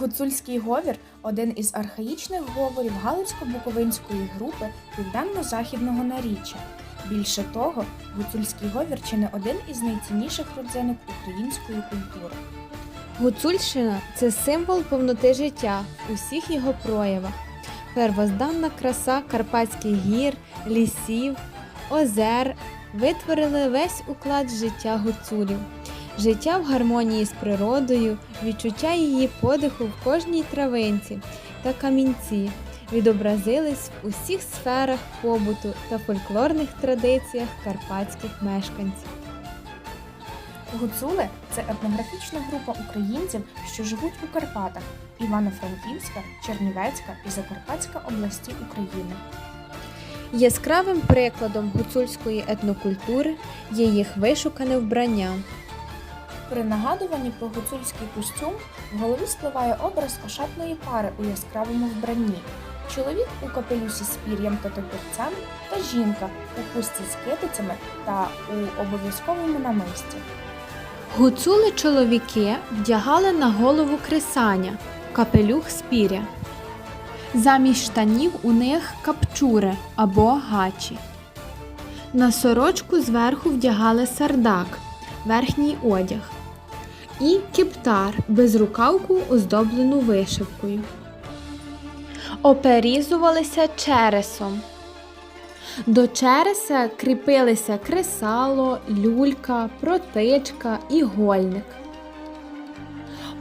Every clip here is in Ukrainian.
Гуцульський говір один із архаїчних говорів Галицько-Буковинської групи південно-західного наріччя. Більше того, гуцульський говір чи не один із найцінніших родзинок української культури. Гуцульщина це символ повноти життя в усіх його проявах. Первозданна краса Карпатських гір, лісів, озер витворили весь уклад життя гуцулів. Життя в гармонії з природою, відчуття її подиху в кожній травинці та камінці відобразились в усіх сферах побуту та фольклорних традиціях карпатських мешканців. Гуцули це етнографічна група українців, що живуть у Карпатах, Івано-Франківська, Чернівецька і Закарпатська області України. Яскравим прикладом гуцульської етнокультури є їх вишукане вбрання. При нагадуванні про гуцульський костюм в голові спливає образ ошатної пари у яскравому вбранні. Чоловік у капелюсі з пір'ям та топірцем та жінка у хустці з китицями та у обов'язковому намисті. Гуцули чоловіки вдягали на голову кресання, капелюх з піря. Замість штанів у них капчури або гачі. На сорочку зверху вдягали сардак, верхній одяг. І кептар безрукавку, оздоблену вишивкою. Оперізувалися чересом. До череса кріпилися кресало, люлька, протичка, ігольник.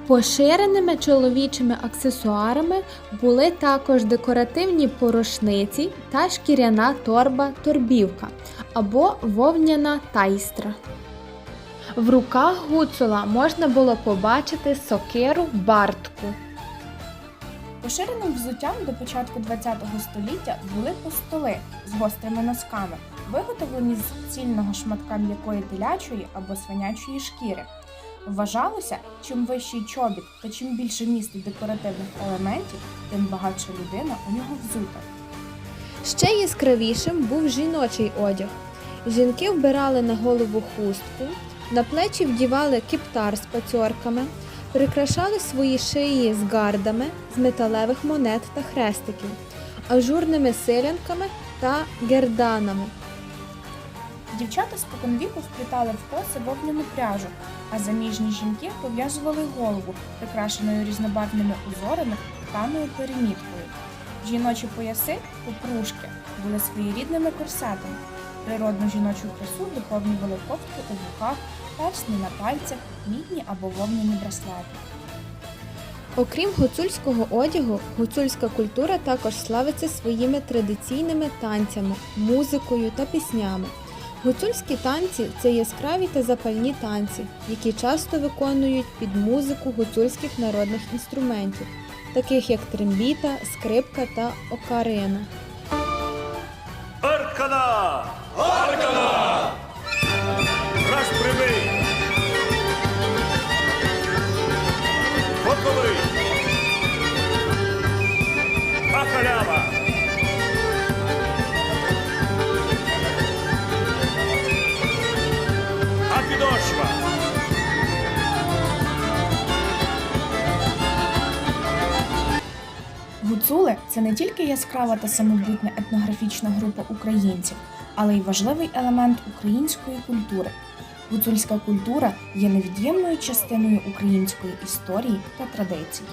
Поширеними чоловічими аксесуарами були також декоративні порошниці та шкіряна торба-торбівка або вовняна тайстра. В руках гуцула можна було побачити сокиру бартку. Поширеним взуттям до початку ХХ століття були постоли з гострими носками, виготовлені з цільного шматка м'якої телячої або свинячої шкіри. Вважалося, чим вищий чобіт та чим більше містить декоративних елементів, тим багатша людина у нього взута. Ще яскравішим був жіночий одяг. Жінки вбирали на голову хустку, на плечі вдівали кептар з пацьорками, прикрашали свої шиї з гардами з металевих монет та хрестиків, ажурними силянками та герданами. Дівчата споконвіку вплітали в коси вовняну пряжу, а заміжні жінки пов'язували голову, прикрашеною різнобарвними узорами тканою переміткою. Жіночі пояси, попружки, були своєрідними корсетами. Природну жіночу красу доповнювали ковтки у вухах, персні на пальцях, мідні або вовняні браслети. Окрім гуцульського одягу, гуцульська культура також славиться своїми традиційними танцями, музикою та піснями. Гуцульські танці це яскраві та запальні танці, які часто виконують під музику гуцульських народних інструментів, таких як трембіта, скрипка та окарина. Аркана! Аркана! Раз прямий! Боковий! А халява! Гуцули це не тільки яскрава та самобутня етнографічна група українців, але й важливий елемент української культури. Гуцульська культура є невід'ємною частиною української історії та традицій.